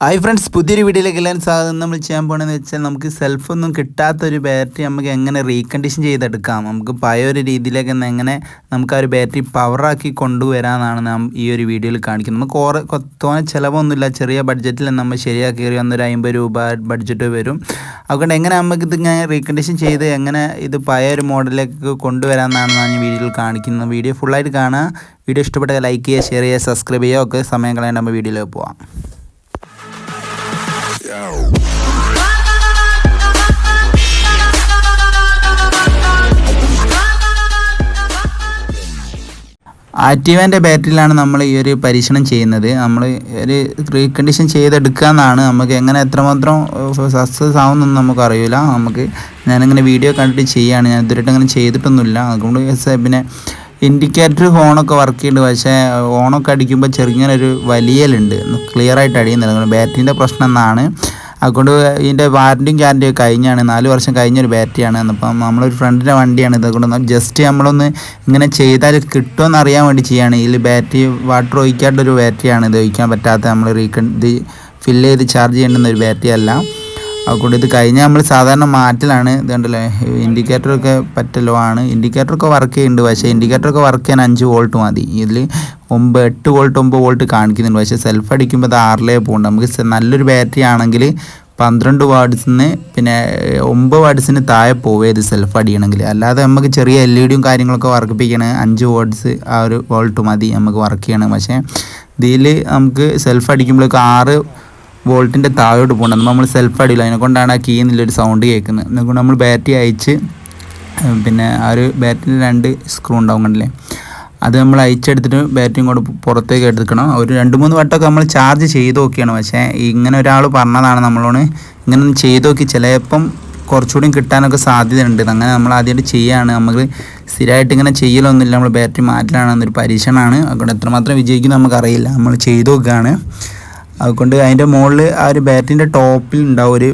Hi friends പുതിയൊരു വീഡിയോയിലേക്ക് എല്ലാവരും സ്വാഗതം. നമ്മൾ ചെയ്യാൻ പോകണമെന്ന് വെച്ചാൽ നമുക്ക് സെൽഫൊന്നും കിട്ടാത്തൊരു ബാറ്ററി നമുക്ക് എങ്ങനെ റീകണ്ടീഷൻ ചെയ്തെടുക്കാം? നമുക്ക് പഴയ ഒരു രീതിയിലേക്ക് എങ്ങനെ നമുക്ക് ആ ഒരു ബാറ്ററി പവറാക്കി കൊണ്ടുവരാമെന്നാണ് നാം ഈ ഒരു വീഡിയോയിൽ കാണിക്കുന്നത്. നമുക്ക് ഓറെ തോന്നെ ചിലവൊന്നുമില്ല. ചെറിയ ബഡ്ജറ്റിൽ നമ്മൾ ശരിയാക്കി കയറി വന്നൊരു അമ്പത് രൂപ ബഡ്ജറ്റ് വരും. അതുകൊണ്ട് എങ്ങനെ നമുക്ക് ഇത് ഇങ്ങനെ റീകണ്ടീഷൻ ചെയ്ത് എങ്ങനെ ഇത് പഴയ ഒരു മോഡലിലേക്ക് കൊണ്ടുവരാമെന്നാണ് ഞാൻ ഈ വീഡിയോയിൽ കാണിക്കുന്നത്. വീഡിയോ ഫുള്ളായിട്ട് കാണുക. വീഡിയോ ഇഷ്ടപ്പെട്ടാൽ ലൈക്ക് ചെയ്യുക ഷെയർ ചെയ്യുക സബ്സ്ക്രൈബ് ചെയ്യുക. ഒക്കെ സമയം കളയാണ്ട് നമ്മൾ വീഡിയോയിലേക്ക് പോവാം. ആക്റ്റീവാന്റെ ബാറ്ററിയിലാണ് നമ്മൾ ഈ ഒരു പരീക്ഷണം ചെയ്യുന്നത്. നമ്മൾ ഒരു റീകണ്ടീഷൻ ചെയ്തെടുക്കുക എന്നാണ്. നമുക്ക് എങ്ങനെ എത്രമാത്രം സക്സസ് ആവുമെന്നൊന്നും നമുക്ക് അറിയില്ല. നമുക്ക് ഞാനിങ്ങനെ വീഡിയോ കണ്ടിട്ട് ചെയ്യുകയാണ് ഞാൻ ഇതുവരെയായിട്ട് അങ്ങനെ ചെയ്തിട്ടൊന്നുമില്ല. അതുകൊണ്ട് പിന്നെ ഇൻഡിക്കേറ്റർ ഹോണൊക്കെ വർക്ക് ചെയ്യുന്നുണ്ട് പക്ഷേ ഓണൊക്കെ അടിക്കുമ്പോൾ ചെറുങ്ങനൊരു വലിയലുണ്ട്. ക്ലിയർ ആയിട്ട് അടിയുന്നില്ല. ബാറ്ററിന്റെ പ്രശ്നം എന്നാണ്. അതുകൊണ്ട് ഇതിന്റെ വാറന്റിയും ഗ്യാരന്റിയും കഴിഞ്ഞാണ്. നാല് വർഷം കഴിഞ്ഞൊരു ബാറ്ററിയാണ് അപ്പം നമ്മളൊരു ഫ്രണ്ടിന്റെ വണ്ടിയാണ്. ഇതുകൊണ്ട് ജസ്റ്റ് നമ്മളൊന്ന് ഇങ്ങനെ ചെയ്താൽ കിട്ടുമെന്ന് അറിയാൻ വേണ്ടി ചെയ്യാണ്. ഇതിൽ ബാറ്ററി വാട്ടർ ഒഴിക്കാണ്ടൊരു ബാറ്ററിയാണ് ഇത് ഒഴിക്കാൻ പറ്റാത്ത നമ്മൾ റീകൺ ഇത് ഫില്ല് ചെയ്ത് ചാർജ് ചെയ്യേണ്ടുന്ന ഒരു ബാറ്ററി അല്ല. അതുകൊണ്ട് ഇത് കഴിഞ്ഞാൽ നമ്മൾ സാധാരണ മാറ്റലാണ് ഇത് കണ്ടല്ലേ? ഇൻഡിക്കേറ്ററൊക്കെ പറ്റലോ ആണ്. ഇൻഡിക്കേറ്ററൊക്കെ വർക്ക് ചെയ്യുന്നുണ്ട്. പക്ഷേ ഇൻഡിക്കേറ്ററൊക്കെ വർക്ക് ചെയ്യാൻ അഞ്ച് വോൾട്ട് മതി. ഇതിൽ ഒമ്പത് എട്ട് വോൾട്ട് ഒമ്പത് വോൾട്ട് കാണിക്കുന്നുണ്ട്. പക്ഷേ സെൽഫ് അടിക്കുമ്പോൾ അത് ആറിലേ പോകുന്നുണ്ട് നമുക്ക് നല്ലൊരു ബാറ്ററി ആണെങ്കിൽ പന്ത്രണ്ട് വാർഡ്സിന് പിന്നെ ഒമ്പത് വാർഡ്സിന് താഴെ പോവേ ഇത് സെൽഫ് അടിയണമെങ്കിൽ അല്ലാതെ നമുക്ക് ചെറിയ എൽ ഇ ഡിയും കാര്യങ്ങളൊക്കെ വർക്കിപ്പിക്കണേ അഞ്ച് വാർഡ്സ് ആ ഒരു വോൾട്ട് മതി നമുക്ക് വർക്ക് ചെയ്യണം. പക്ഷേ ഇതിൽ നമുക്ക് സെൽഫ് അടിക്കുമ്പോഴേക്കും ആറ് വോൾട്ടിന്റെ താഴോട്ട് പോകണം. നമ്മൾ സെൽഫ് അടിയില്ല. അതിനെ കൊണ്ടാണ് ആ കീ എന്നുള്ളൊരു സൗണ്ട് കേൾക്കുന്നത്. എന്നുകൊണ്ട് നമ്മൾ ബാറ്ററി അയച്ച് പിന്നെ ആ ഒരു ബാറ്ററിയിൽ രണ്ട് സ്ക്രൂ ഉണ്ടാവും കണ്ടില്ലേ? അത് നമ്മൾ അയച്ചെടുത്തിട്ട് ബാറ്ററിയും കൂടെ പുറത്തേക്ക് എടുക്കണം. ഒരു രണ്ട് മൂന്ന് വട്ടമൊക്കെ നമ്മൾ ചാർജ് ചെയ്ത് നോക്കിയാണ്. പക്ഷേ ഇങ്ങനെ ഒരാൾ പറഞ്ഞതാണ് നമ്മളോട് ഇങ്ങനെ ചെയ്ത് നോക്കി. ചിലപ്പം കുറച്ചുകൂടി കിട്ടാനൊക്കെ സാധ്യതയുണ്ട്. അങ്ങനെ നമ്മൾ ആദ്യമായിട്ട് ചെയ്യുകയാണ് നമുക്ക് സ്ഥിരമായിട്ട് ഇങ്ങനെ ചെയ്യലൊന്നുമില്ല. നമ്മൾ ബാറ്ററി മാറ്റലാണ് എന്നൊരു പരീക്ഷണമാണ്. അതുകൊണ്ട് എത്രമാത്രം വിജയിക്കും നമുക്കറിയില്ല. നമ്മൾ ചെയ്ത് നോക്കുകയാണ്. അതുകൊണ്ട് അതിന്റെ മുകളിൽ ആ ഒരു ബാറ്റിന്റെ ടോപ്പിൽ ഉണ്ടാവും ഒരു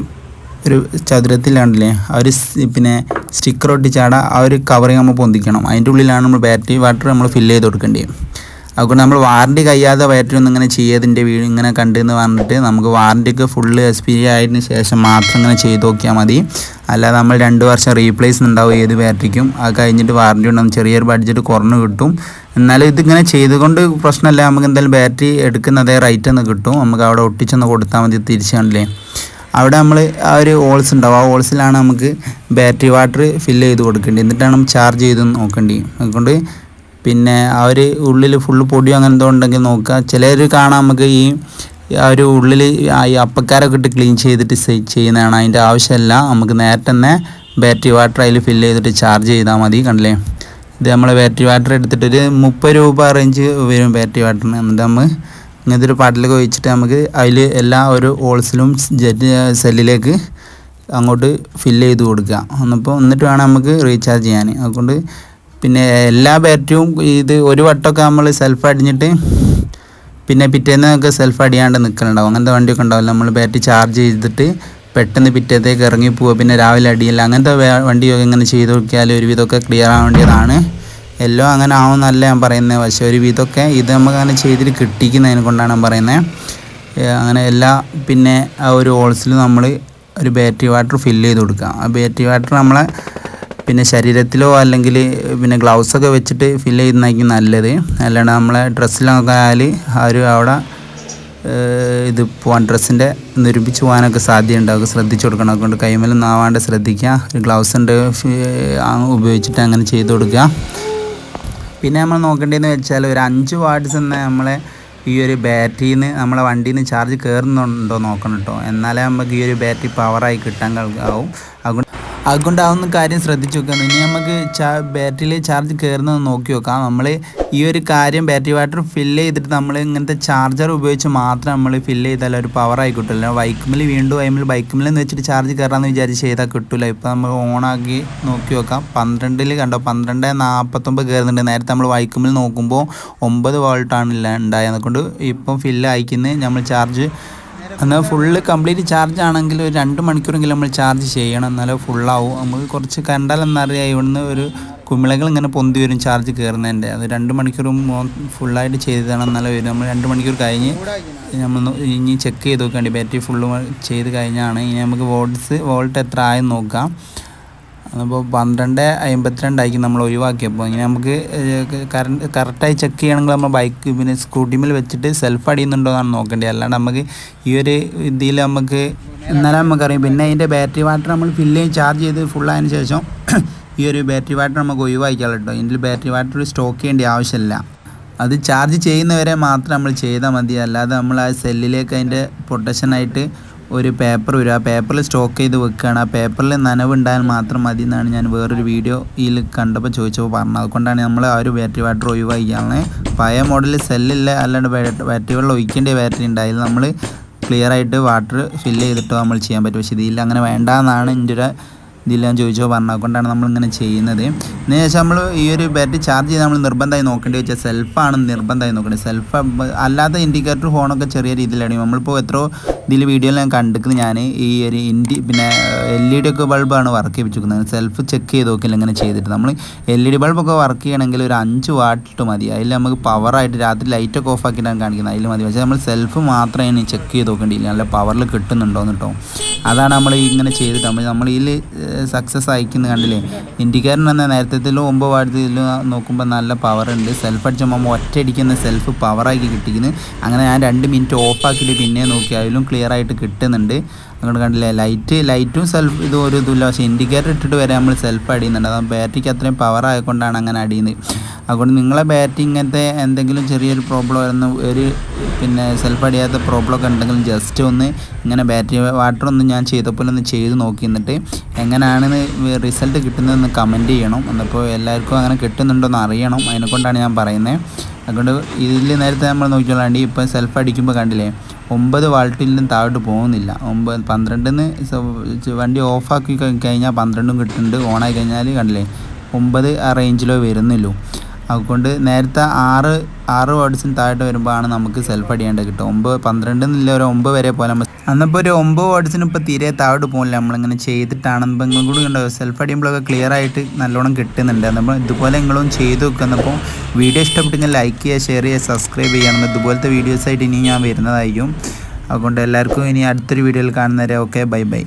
ഒരു ചതുരത്തിലാണല്ലേ? ആ ഒരു പിന്നെ സ്റ്റിക്കർ ഒട്ടിച്ചാട ആ ഒരു കവറിങ് നമ്മൾ പൊന്തിക്കണം. അതിന്റെ ഉള്ളിലാണ് നമ്മൾ ബാറ്ററി വാട്ടർ നമ്മൾ ഫില്ല് ചെയ്ത് കൊടുക്കേണ്ടത് അതുകൊണ്ട് നമ്മൾ വാറണ്ടി കഴിയാതെ ബാറ്ററി ഒന്നും ഇങ്ങനെ ചെയ്യതിന്റെ വീട് ഇങ്ങനെ കണ്ടെന്ന് പറഞ്ഞിട്ട് നമുക്ക് വാറണ്ടിക്ക് ഫുള്ള് എക്സ്പീരിയൻ ആയതിന് ശേഷം മാത്രം ഇങ്ങനെ ചെയ്ത് നോക്കിയാൽ മതി. അല്ലാതെ നമ്മൾ രണ്ട് വർഷം റീപ്ലേസ് ഉണ്ടാവും ഏത് ബാറ്ററിക്കും അത് കഴിഞ്ഞിട്ട് വാറണ്ടി ഉണ്ടാവും ചെറിയൊരു ബഡ്ജറ്റ് കുറഞ്ഞ് കിട്ടും. എന്നാലും ഇതിങ്ങനെ ചെയ്തുകൊണ്ട് പ്രശ്നമല്ല. നമുക്ക് എന്തായാലും ബാറ്ററി എടുക്കുന്ന അതേ റൈറ്റ് ഒന്ന് കിട്ടും. നമുക്ക് അവിടെ ഒട്ടിച്ചൊന്ന് കൊടുത്താൽ മതി തിരിച്ചാണല്ലേ അവിടെ നമ്മൾ ആ ഒരു ഹോൾസ് ഉണ്ടാവും. ആ ഹോൾസിലാണ് നമുക്ക് ബാറ്ററി വാട്ടർ ഫില്ല് ചെയ്ത് കൊടുക്കേണ്ടത്. എന്നിട്ടാണ് ചാർജ് ചെയ്ത് നോക്കേണ്ടി അതുകൊണ്ട് പിന്നെ അവർ ഉള്ളിൽ ഫുള്ള് പൊടിയോ അങ്ങനെ എന്തോ ഉണ്ടെങ്കിൽ നോക്കുക. ചിലർ കാണാൻ നമുക്ക് ഈ ആ ഒരു ഉള്ളിൽ ഈ അപ്പക്കാരൊക്കെ ഇട്ട് ക്ലീൻ ചെയ്തിട്ട് ചെയ്യുന്നതാണ്. അതിന്റെ ആവശ്യമില്ല. നമുക്ക് നേരത്തെ തന്നെ ബാറ്ററി വാട്ടർ അതിൽ ഫില്ല് ചെയ്തിട്ട് ചാർജ് ചെയ്താൽ മതി. കണ്ടില്ലേ? ഇത് നമ്മൾ ബാറ്ററി വാട്ടർ എടുത്തിട്ട് ഒരു മുപ്പത് രൂപ റേഞ്ച് വരും ബാറ്ററി വാട്ടറിന് എന്നിട്ട് നമ്മൾ ഇങ്ങനത്തെ ഒരു പാട്ടിലൊക്കെ ഒഴിച്ചിട്ട് നമുക്ക് അതിൽ എല്ലാ ഒരു ഹോൾസിലും ജെറ്റ് സെല്ലിലേക്ക് അങ്ങോട്ട് ഫില്ല് ചെയ്ത് കൊടുക്കുക. എന്നിപ്പോൾ എന്നിട്ട് വേണം നമുക്ക് റീചാർജ് ചെയ്യാൻ അതുകൊണ്ട് പിന്നെ എല്ലാ ബാറ്ററിയും ഇത് ഒരു വട്ടമൊക്കെ നമ്മൾ സെൽഫ് അടിഞ്ഞിട്ട് പിന്നെ പിറ്റേന്ന് നമുക്ക് സെൽഫ് അടിയാണ്ട് നിൽക്കലുണ്ടാവും അങ്ങനത്തെ വണ്ടിയൊക്കെ ഉണ്ടാവില്ല. നമ്മൾ ബാറ്ററി ചാർജ് ചെയ്തിട്ട് പെട്ടെന്ന് പിറ്റേത്തേക്ക് ഇറങ്ങി പോവുക. പിന്നെ രാവിലെ അടിയില്ല. അങ്ങനത്തെ വണ്ടിയൊക്കെ ഇങ്ങനെ ചെയ്ത് നോക്കിയാൽ ഒരുവിധമൊക്കെ ക്ലിയർ ആവാൻ വേണ്ടിയതാണ്. എല്ലാം അങ്ങനെ ആവുമെന്നല്ല ഞാൻ പറയുന്നത് പക്ഷേ ഒരു വിധമൊക്കെ ഇത് നമുക്ക് അങ്ങനെ ചെയ്തിട്ട് കിട്ടിക്കുന്നതിനെ കൊണ്ടാണ് ഞാൻ പറയുന്നത് അങ്ങനെ എല്ലാ പിന്നെ ആ ഒരു ഹോൾസിൽ നമ്മൾ ഒരു ബാറ്ററി വാട്ടർ ഫില്ല് ചെയ്ത് കൊടുക്കുക. ആ ബാറ്ററി വാട്ടർ നമ്മളെ പിന്നെ ശരീരത്തിലോ അല്ലെങ്കിൽ പിന്നെ ഗ്ലൗസൊക്കെ വെച്ചിട്ട് ഫില്ല് ചെയ്യുന്നതായിരിക്കും നല്ലത്. അല്ലാണ്ട് നമ്മളെ ഡ്രസ്സിലൊക്കെ ആയാൽ ആ ഒരു അവിടെ ഇത് പോകാൻ ഡ്രസ്സിന്റെ നിരൂപിച്ച് പോകാനൊക്കെ സാധ്യതയുണ്ട് അതൊക്കെ ശ്രദ്ധിച്ചു കൊടുക്കണം. അതുകൊണ്ട് കൈമലും നാവാണ്ട് ശ്രദ്ധിക്കുക. ഗ്ലൗസ് ഉണ്ട് ഉപയോഗിച്ചിട്ട് അങ്ങനെ ചെയ്ത് കൊടുക്കുക. പിന്നെ നമ്മൾ നോക്കേണ്ടതെന്ന് വെച്ചാൽ ഒരു അഞ്ച് വാട്ട്സ് എന്ന നമ്മളെ ഈ ഒരു ബാറ്ററിയിൽ നിന്ന് നമ്മളെ വണ്ടിയിൽ നിന്ന് ചാർജ് കയറുന്നുണ്ടോ നോക്കണം കേട്ടോ. എന്നാലേ നമുക്ക് ഈ ഒരു ബാറ്ററി പവറായി കിട്ടാൻ ആവും അതുകൊണ്ട് അതുകൊണ്ട് അതൊന്നും കാര്യം ശ്രദ്ധിച്ചു നോക്കാം. ഇനി നമുക്ക് ചാ ബാറ്ററിയിൽ ചാർജ് കയറുന്നത് നോക്കി നോക്കാം. നമ്മൾ ഈ ഒരു കാര്യം ബാറ്ററി വാട്ടർ ഫില്ല് ചെയ്തിട്ട് നമ്മൾ ഇങ്ങനത്തെ ചാർജർ ഉപയോഗിച്ച് മാത്രം നമ്മൾ ഫില്ല് ചെയ്താൽ ഒരു പവർ കിട്ടില്ല ബൈക്കുമിൽ വീണ്ടും അതിൽ ബൈക്കുമിൽ എന്ന് വെച്ചിട്ട് ചാർജ് കയറാമെന്ന് വിചാരിച്ച് ചെയ്താൽ കിട്ടില്ല ഇപ്പോൾ നമ്മൾ ഓണാക്കി നോക്കി നോക്കാം. പന്ത്രണ്ടിൽ കണ്ടോ? പന്ത്രണ്ട് നാൽപ്പത്തൊമ്പത് കയറുന്നുണ്ട് നേരത്തെ നമ്മൾ ബൈക്കുമിൽ നോക്കുമ്പോൾ ഒമ്പത് വോൾട്ടാണ് ഉണ്ടായത് അതുകൊണ്ട് ഇപ്പം ഫില്ല് അയക്കുന്നത് നമ്മൾ ചാർജ് എന്നാൽ ഫുള്ള് കംപ്ലീറ്റ് ചാർജ് ആണെങ്കിൽ ഒരു രണ്ട് മണിക്കൂറെങ്കിലും നമ്മൾ ചാർജ് ചെയ്യണം. എന്നാലേ ഫുള്ളാവും നമുക്ക് കുറച്ച് കണ്ടാലെന്നറിയാം ഇവിടുന്ന് ഒരു കുമിളകൾ ഇങ്ങനെ പൊന്തി വരും ചാർജ് കയറുന്നതിന്റെ അത് രണ്ട് മണിക്കൂറും ഫുള്ളായിട്ട് ചെയ്തതാണ്. എന്നാലേ വരും. നമ്മൾ രണ്ട് മണിക്കൂർ കഴിഞ്ഞ് നമ്മൾ ഇനി ചെക്ക് ചെയ്ത് നോക്കേണ്ടി. ബാറ്ററി ഫുള്ള് ചെയ്ത് കഴിഞ്ഞാണ്. ഇനി നമുക്ക് വോൾട്ട്സ് വോൾട്ട് എത്ര ആയെന്ന് നോക്കാം. അപ്പോൾ പന്ത്രണ്ട് അമ്പത്തിരണ്ടായിരിക്കും നമ്മൾ ഒഴിവാക്കിയപ്പോൾ ഇങ്ങനെ നമുക്ക് കറണ്ട് കറക്റ്റായി ചെക്ക് ചെയ്യണമെങ്കിൽ നമ്മൾ ബൈക്ക് പിന്നെ സ്കൂട്ടിമിൽ വെച്ചിട്ട് സെൽഫ് അടിയുന്നുണ്ടോ എന്നാണ് നോക്കേണ്ടത് അല്ലാണ്ട് നമുക്ക് ഈ ഒരു ഇതിൽ നമുക്ക് എന്നാലും നമുക്കറിയാം പിന്നെ അതിന്റെ ബാറ്ററി വാട്ടർ നമ്മൾ ഫില്ല് ചെയ്ത് ചാർജ് ചെയ്ത് ഫുള്ളായതിനു ശേഷം ഈ ഒരു ബാറ്ററി വാട്ടർ നമുക്ക് ഒഴിവാക്കിയാൽ കേട്ടോ ഇതിൽ ബാറ്ററി വാട്ടർ സ്റ്റോക്ക് ചെയ്യേണ്ട ആവശ്യമില്ല. അത് ചാർജ് ചെയ്യുന്നവരെ മാത്രം നമ്മൾ ചെയ്താൽ മതി. അല്ലാതെ നമ്മൾ ആ സെല്ലിലേക്ക് അതിന്റെ പ്രൊട്ടക്ഷനായിട്ട് ഒരു പേപ്പർ വരും. ആ പേപ്പറിൽ സ്റ്റോക്ക് ചെയ്ത് വെക്കുകയാണ് ആ പേപ്പറിൽ നനവുണ്ടായാൽ മാത്രം മതി എന്നാണ് ഞാൻ വേറൊരു വീഡിയോ ഇതിൽ കണ്ടപ്പോൾ ചോദിച്ചപ്പോൾ പറഞ്ഞത്. അതുകൊണ്ടാണ് നമ്മൾ ആ ഒരു ബാറ്ററി വാട്ടർ ഒഴിവാക്കിയാണ് പഴയ മോഡലിൽ സെല്ലില്ല അല്ലാണ്ട് ബാറ്ററി വെള്ളം ഒഴിക്കേണ്ട ബാറ്ററി ഉണ്ടായാലും നമ്മൾ ക്ലിയർ ആയിട്ട് വാട്ടർ ഫില്ല് ചെയ്തിട്ട് നമ്മൾ ചെയ്യാൻ പറ്റും. പക്ഷേ ഇതിൽ അങ്ങനെ വേണ്ടാന്നാണ് എന്റെ ഒരു ഇതിൽ ഞാൻ ചോദിച്ചോ പറഞ്ഞത്. അതുകൊണ്ടാണ് നമ്മളിങ്ങനെ ചെയ്യുന്നത്. എന്ന് നമ്മൾ ഈ ഒരു ബാറ്ററി ചാർജ് ചെയ്ത് നമ്മൾ നിർബന്ധമായി നോക്കേണ്ടി വെച്ചാൽ സെൽഫാണ് നിർബന്ധമായി നോക്കേണ്ടത്. സെൽഫ് അല്ലാത്ത ഇൻഡിക്കേറ്റർ ഫോണൊക്കെ ചെറിയ രീതിയിലാണ്. നമ്മളിപ്പോൾ എത്രയോ ഇതിൽ വീഡിയോയിൽ ഞാൻ കണ്ടിരിക്കുന്നത് ഞാൻ ഈ ഒരു ഇൻഡി പിന്നെ എൽ ഇ ഡി ഒക്കെ ബൾബാണ് വർക്ക് ചെയ്യിപ്പിച്ചിരിക്കുന്നത്. സെൽഫ് ചെക്ക് ചെയ്ത് നോക്കില്ല ഇങ്ങനെ ചെയ്തിട്ട്. നമ്മൾ എൽ ഇ ഡി ബൾബൊക്കെ വർക്ക് ചെയ്യണമെങ്കിൽ ഒരു അഞ്ച് വാട്ടിട്ട് മതി. അതിൽ നമുക്ക് പവറായിട്ട് രാത്രി ലൈറ്റൊക്കെ ഓഫ് ആക്കിയിട്ടാണ് കാണിക്കുന്നത്. അതിൽ മതി. പക്ഷേ നമ്മൾ സെൽഫ് മാത്രമേ ഇനി ചെക്ക് ചെയ്ത് നോക്കേണ്ടിയില്ല. നല്ല പവറിൽ കിട്ടുന്നുണ്ടോ കേട്ടോ അതാണ് നമ്മൾ ഇങ്ങനെ ചെയ്തിട്ട്. നമ്മൾ നമ്മൾ ഇതിൽ സക്സസ് അയക്കുന്നത് കണ്ടില്ലേ? ഇൻഡിക്കേറ്റർ എന്ന നേരത്തേലും ഒമ്പത് വാഴത്തിലും നോക്കുമ്പോൾ നല്ല പവർ ഉണ്ട്. സെൽഫ് അടിച്ചുമ്പോൾ ഒറ്റയടിക്കുന്ന സെൽഫ് പവറാക്കി കിട്ടിക്കുന്നു. അങ്ങനെ ഞാൻ രണ്ട് മിനിറ്റ് ഓഫ് ആക്കിയിട്ട് പിന്നെ നോക്കിയാലും ക്ലിയർ ആയിട്ട് കിട്ടുന്നുണ്ട്. അങ്ങോട്ട് കണ്ടില്ലേ? ലൈറ്റ് ലൈറ്റും സെൽഫ് ഇതും ഒരു ഇതുമില്ല. പക്ഷേ ഇൻഡിക്കേറ്റർ ഇട്ടിട്ട് വരെ നമ്മൾ സെൽഫ് അടിയുന്നുണ്ട് അതാ ബാറ്ററിക്ക് അത്രയും പവർ ആയതുകൊണ്ടാണ് അങ്ങനെ അടിയുന്നത്. അതുകൊണ്ട് നിങ്ങളെ ബാറ്ററി ഇങ്ങനത്തെ എന്തെങ്കിലും ചെറിയൊരു പ്രോബ്ലം ആയിരുന്നു ഒരു പിന്നെ സെൽഫ് അടിയാത്ത പ്രോബ്ലം ഒക്കെ ഉണ്ടെങ്കിൽ ജസ്റ്റ് ഒന്ന് ഇങ്ങനെ ബാറ്ററി വാട്ടർ ഒന്ന് ഞാൻ ചെയ്തപ്പോൾ ഒന്ന് ചെയ്ത് നോക്കി എന്നിട്ട് എങ്ങനെയാണെന്ന് റിസൾട്ട് കിട്ടുന്നതെന്ന് കമന്റ് ചെയ്യണം. എന്നപ്പോൾ എല്ലാവർക്കും അങ്ങനെ കിട്ടുന്നുണ്ടോ എന്ന് അറിയണം. അതിനെക്കൊണ്ടാണ് ഞാൻ പറയുന്നത് അതുകൊണ്ട് ഇതിൽ നേരത്തെ നമ്മൾ നോക്കിക്കൊള്ളാണ്ട് ഇപ്പം സെൽഫ് അടിക്കുമ്പോൾ കണ്ടില്ലേ ഒമ്പത് നിന്നും താഴോട്ട് പോകുന്നില്ല. ഒമ്പത് പന്ത്രണ്ടിന് വണ്ടി ഓഫാക്കി കഴിഞ്ഞാൽ പന്ത്രണ്ടും കിട്ടുന്നുണ്ട്. ഓണായി കഴിഞ്ഞാൽ കണ്ടില്ലേ ഒമ്പത് ആ റേഞ്ചിലോ വരുന്നുള്ളൂ. അതുകൊണ്ട് നേരത്തെ ആറ് ആറ് വേർഡ്സിന് താഴോട്ട് വരുമ്പോഴാണ് നമുക്ക് സെൽഫ് അടിയേണ്ടത് കിട്ടും ഒമ്പത് പന്ത്രണ്ട് എന്നില്ല ഒരു ഒമ്പത് വരെ പോലെ അന്നപ്പോൾ ഒരു ഒമ്പത് വേർഡ്സിന് ഇപ്പോൾ തീരെ താഴോട്ട് പോകില്ല. നമ്മളിങ്ങനെ ചെയ്തിട്ടാണ്. നിങ്ങളും കൂടി ഉണ്ടാവും സെൽഫ് അടിയുമ്പോഴൊക്കെ ക്ലിയർ ആയിട്ട് നല്ലോണം കിട്ടുന്നുണ്ട്. നമ്മൾ ഇതുപോലെ നിങ്ങളും ചെയ്ത് വെക്കുന്നപ്പോൾ വീഡിയോ ഇഷ്ടപ്പെട്ടെങ്കിൽ ലൈക്ക് ചെയ്യുക ഷെയർ ചെയ്യുക സബ്സ്ക്രൈബ് ചെയ്യണം ഇതുപോലത്തെ വീഡിയോസായിട്ട് ഇനി ഞാൻ വരുന്നതായിരിക്കും. അതുകൊണ്ട് എല്ലാവർക്കും ഇനി അടുത്തൊരു വീഡിയോയിൽ കാണുന്നവരെ ഓക്കെ ബൈ ബൈ